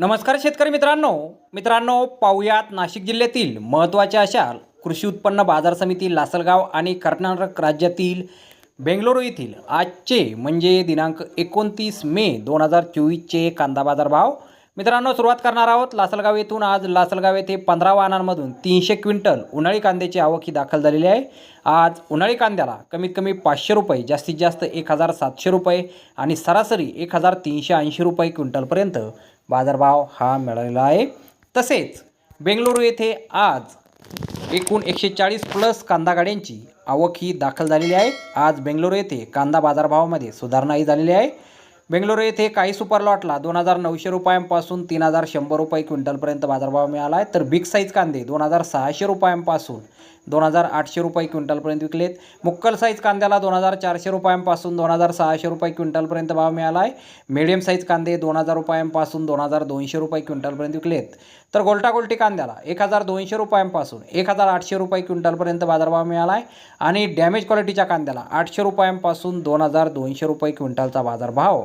नमस्कार शेतकरी मित्रांनो. मित्रांनो पाहुयात नाशिक जिल्ह्यातील महत्त्वाच्या अशा कृषी उत्पन्न बाजार समिती लासलगाव आणि कर्नाटक राज्यातील बेंगलोरू येथील आजचे म्हणजे दिनांक एकोणतीस मे दोन हजार चोवीसचे कांदा बाजार भाव मित्रांनो सुरुवात करणार आहोत लासलगाव येथून. आज लासलगाव येथे पंधरा वाहनांमधून तीनशे क्विंटल उन्हाळी कांद्याची आवक ही दाखल झालेली आहे. आज उन्हाळी कांद्याला कमीत कमी पाचशे रुपये जास्तीत जास्त एक हजार सातशे रुपये आणि सरासरी एक हजार तीनशे ऐंशी रुपये क्विंटलपर्यंत बाजारभाव हा मिळालेला आहे. तसेच बेंगळुरू येथे आज एकूण एकशे चाळीस प्लस कांदा गाड्यांची आवक ही दाखल झालेली आहे. आज बेंगलोर येथे कांदा बाजारभावामध्ये सुधारणाही झालेली आहे. बेंगलोर येथे काही सुपर लॉटला दोन हजार नऊशे रुपयांपासून तीन हजार शंभर रुपये क्विंटलपर्यंत बाजारभाव मिळाला आहे तर बिग साईज कांदे दोन हजार सहाशे रुपयांपासून दोन हजार आठशे रुपये क्विंटलपर्यंत विकलेत. मुक्कल साईज कांद्याला दोन हजार चारशे रुपयांपासून दोन हजार सहाशे रुपये क्विंटलपर्यंत भाव मिळाला आहे मिडियम साईज कांदे दोन हजार रुपयांपासून दोन हजार दोनशे रुपये क्विंटलपर्यंत विकलेत. तर गोल्टा गोल्टी कांद्याला एक हजार दोनशे रुपयांपासून एक हजार आठशे रुपये क्विंटलपर्यंत बाजारभाव मिळाला आहे आणि डॅमेज क्वालिटीच्या कांद्याला आठशे रुपयांपासून दोन हजार दोनशे रुपये क्विंटलचा बाजारभाव